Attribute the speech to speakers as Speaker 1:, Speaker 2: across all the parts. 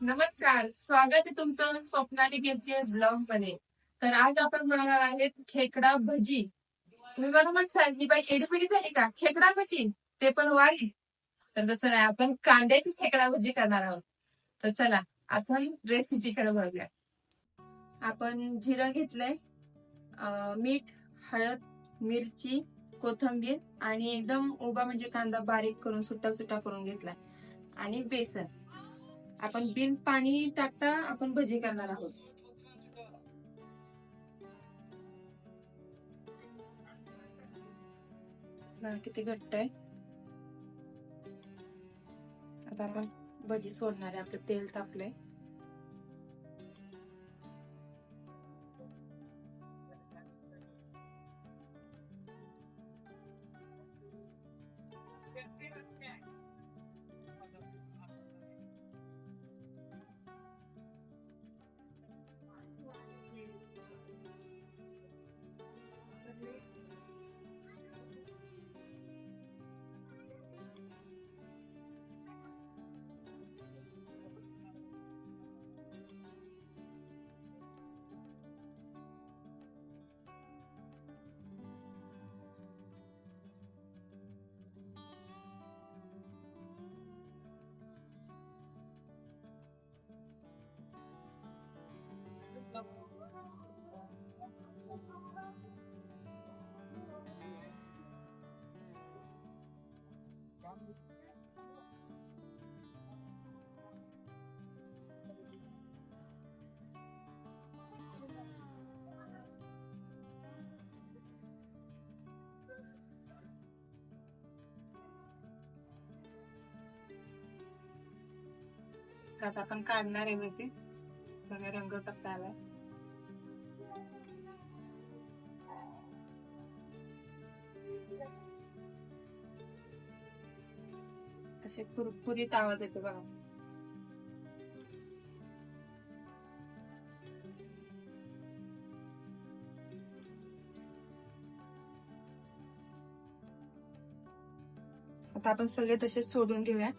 Speaker 1: नमस्कार स्वागत आहे तुमचं स्वप्नाली घेते ब्लॉगमध्ये तर आज आपण बनवणार आहेत खेकडा भजी. तुम्ही बरोबर सांग की बाई एडीपिडी झाली का? खेकडा भजी ते पण वारी. तर तसं नाही आपण कांद्याची खेकडा भजी करणार आहोत. तर चला आपण रेसिपीकडे बघूया. आपण जिरं घेतलंय मीठ हळद मिरची कोथंबीर आणि एकदम उभा म्हणजे कांदा बारीक करून सुट्टा सुट्टा करून घेतलाय. आणि बेसन. आपण बिन पाणी टाकता आपण भजी करणार आहोत. किती घट्ट आहे. आता आपण भजी सोडणार आहे. आपलं तेल तापलंय. आता आपण काढणार आहे ते सगळे रंग टाकता आलाय. असे कुरकुरीत आवाज येतो बघा. आता आपण सगळे तसेच सोडून घेऊया.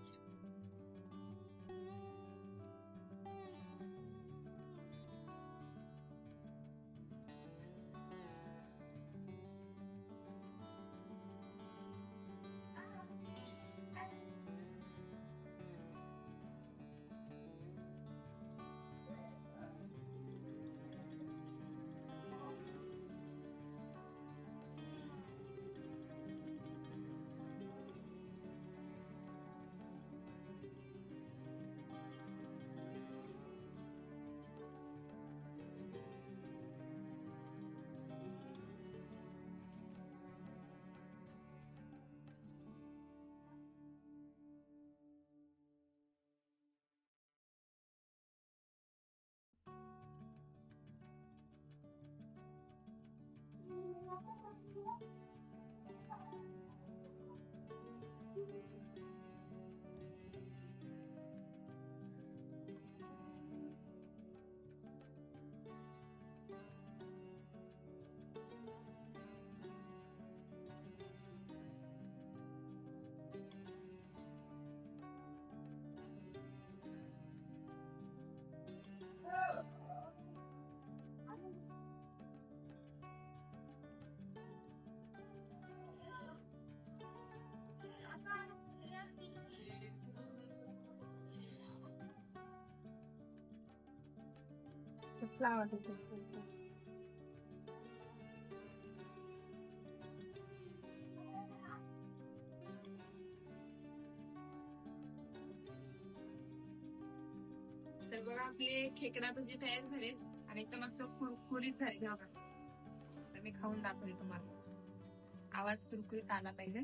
Speaker 1: फ्लावर तर बघा आपले खेकडा भजी तयार झाले आणि एकदम असं कुरकुरीत झाले बघा. तर मी खाऊन दाखवते तुम्हाला. आवाज कुरकुरीत आला पाहिजे.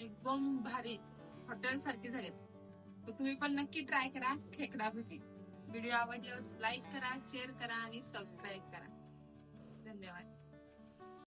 Speaker 1: एकदम भारी. हॉटेल सारखे झालेत. तर तुम्ही पण नक्की ट्राय करा खेकडा भजी. व्हिडिओ आवडल्यास लाईक करा शेअर करा आणि सबस्क्राईब करा. धन्यवाद.